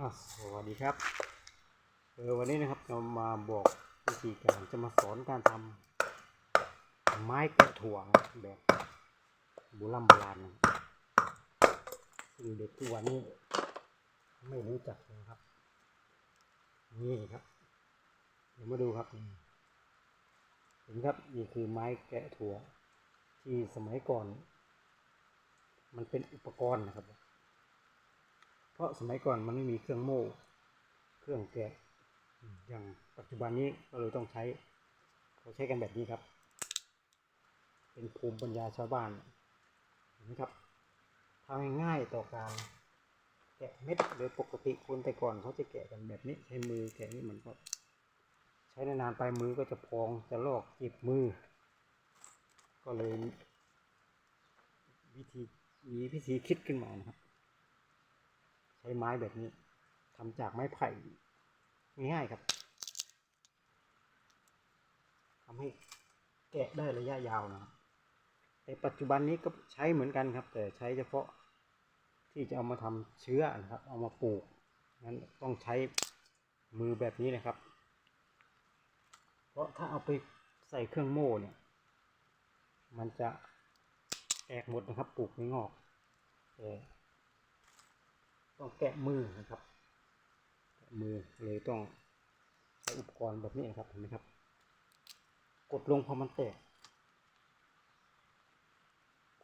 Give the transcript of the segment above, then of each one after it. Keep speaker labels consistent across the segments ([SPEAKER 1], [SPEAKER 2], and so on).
[SPEAKER 1] สวัสดีครับ เออวันนี้นะครับเรามาบอกวิธีการจะมาสอนการทำไม้กระถ่วงแบบโบราณโบราณซึ่งเด็กทุกวันนี้ ไม่รู้จักนะครับ นี่ครับ เดี๋ยวมาดูครับ เห็นครับนี่คือไม้แกะถั่ว ที่สมัยก่อน มันเป็นอุปกรณ์นะครับ เพราะสมัยก่อนมันไม่มีเครื่องโม่ เครื่องแกะอย่างปัจจุบันนี้ก็เลยต้องใช้เขาใช้กันแบบนี้ครับ เป็นภูมิปัญญาชาวบ้านนไหมครับทำง่ายๆต่อการแกะเม็ดโดยปกติคนแต่ก่อนเขาจะแกะกันแบบนี้ใช้มือแกะนี่มันก็ใช้นานๆไปมือก็จะพองจะลอกเจ็บมือ ก็เลยวิธีมีวิธีคิดขึ้นมานะครับ ใช้ไม้แบบนี้ทำจากไม้ไผ่ง่ายครับทำให้แกะได้ระยะยาวนะครับในปัจจุบันนี้ก็ใช้เหมือนกันครับ แต่ใช้เฉพาะที่จะเอามาทำเชื้อนะครับ เอามาปลูกนั้นต้องใช้มือแบบนี้นะครับ เพราะถ้าเอาไปใส่เครื่องโม่เนี่ย มันจะแตกหมดนะครับปลูกไม่งอกแต่ ต้องแกะมือนะครับ แกะมือเลยต้องใช้อุปกรณ์แบบนี้นะครับเห็นไหมครับ กดลงพอมันแตก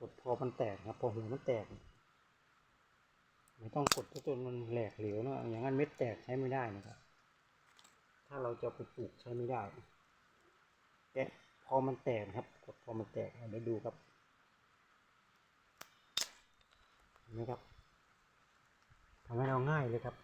[SPEAKER 1] กดพอมันแตกนะครับ พอหัวมันแตก ไม่ต้องกดจนมันแหลกเหลวนะอย่างนั้นเม็ดแตกใช้ไม่ได้นะครับ ถ้าเราจะไปปลูกใช้ไม่ได้ แกะพอมันแตกนะครับ กดพอมันแตกเดี๋ยวดูครับเห็นไหมครับ ทำให้เราง่ายเลยครับ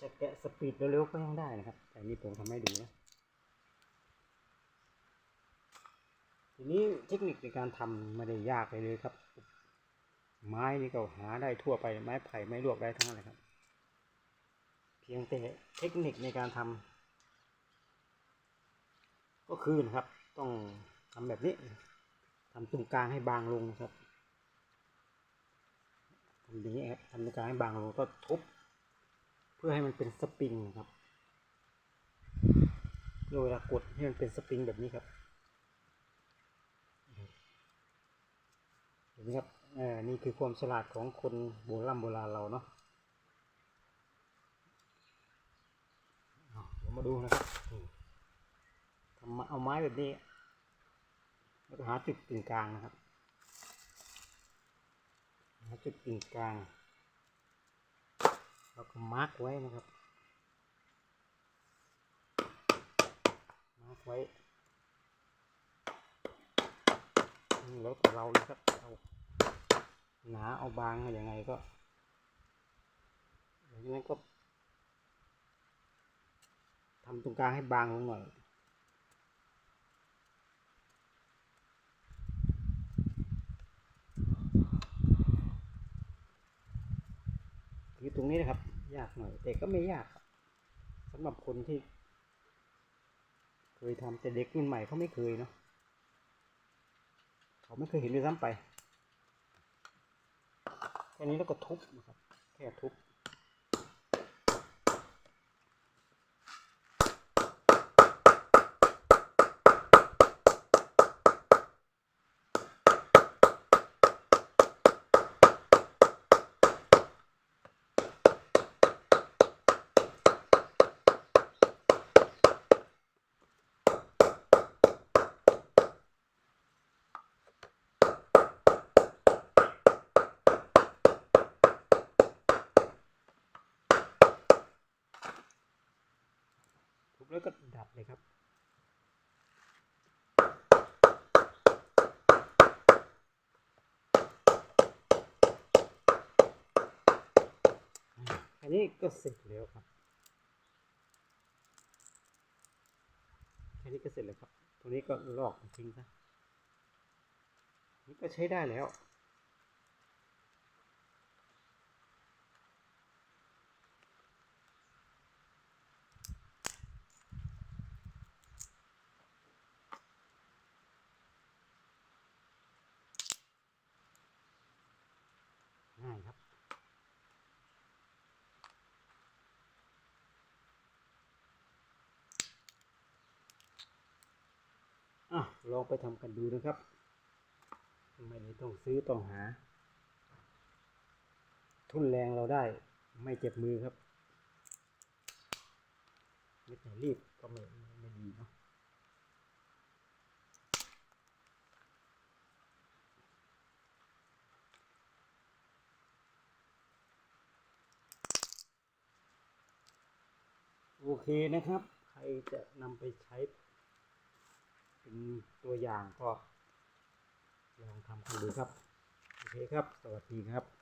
[SPEAKER 1] จะแกะสปีดเร็วๆก็ยังได้นะครับ แต่นี่ผมทำให้ดูนะทีนี้เทคนิคในการทำไม่ได้ยากเลยเลยครับ ไม้นี่ก็หาได้ทั่วไปไม้ไผ่ไม้ลวกได้ทั้งนั้นเลยครับ เพียงแต่เทคนิคในการทำ ก็คือนะครับ ต้องทำแบบนี้ทำตรงกลางให้บางลงนะครับทำอย่างนี้ครับทำตรงกลางให้บางลงก็ทุบเพื่อให้มันเป็นสปริงนะครับเพื่อเวลากดให้มันเป็นสปริงแบบนี้ครับเห็นไหมครับอ่อนี่คือความฉลาดของคนโบราณโบราณเราเนาะเอาเดี๋ยวมาดูนะครับ เอาไม้แบบนี้ แล้วก็หาจุดกึ่งกลางนะครับ หาจุดกึ่งกลางแล้วก็มาร์กไว้นะครับ มาร์กไว้แล้วแต่เราเลยครับเอาหนาเอาบางอย่างไงก็อย่างนั้นก็ทำตรงกลางให้บางลงหน่อย คือต รงนี้นะครับ ยากหน่อย แต่ก็ไม่ยากครับสำหรับคนที่ เคยทำแต่เด็กรุ่นใหม่เขาไม่เคยเนาะเขาไม่เคยเห็นด้วยซ้ำไปแค่นี้แล้วก็ทุบนะครับ แค่ทุบ แล้วก็ดับเลยครับ อันนี้ก็เสร็จแล้วครับแค่นี้ก็เสร็จแล้วครับตรงนี้ก็ลอกทิ้งซะนี่ก็ใช้ได้แล้ว อะลองไปทำกันดูนะครับ ไม่ได้ต้องซื้อต้องหา ทุนแรงเราได้ไม่เจ็บมือครับไม่แต่รีบก็ไม่ไม่ดีเนาะโอเคนะครับ ใครจะนำไปใช้ เป็นตัวอย่างก็ลองทำกันดูครับ โอเคครับ สวัสดีครับ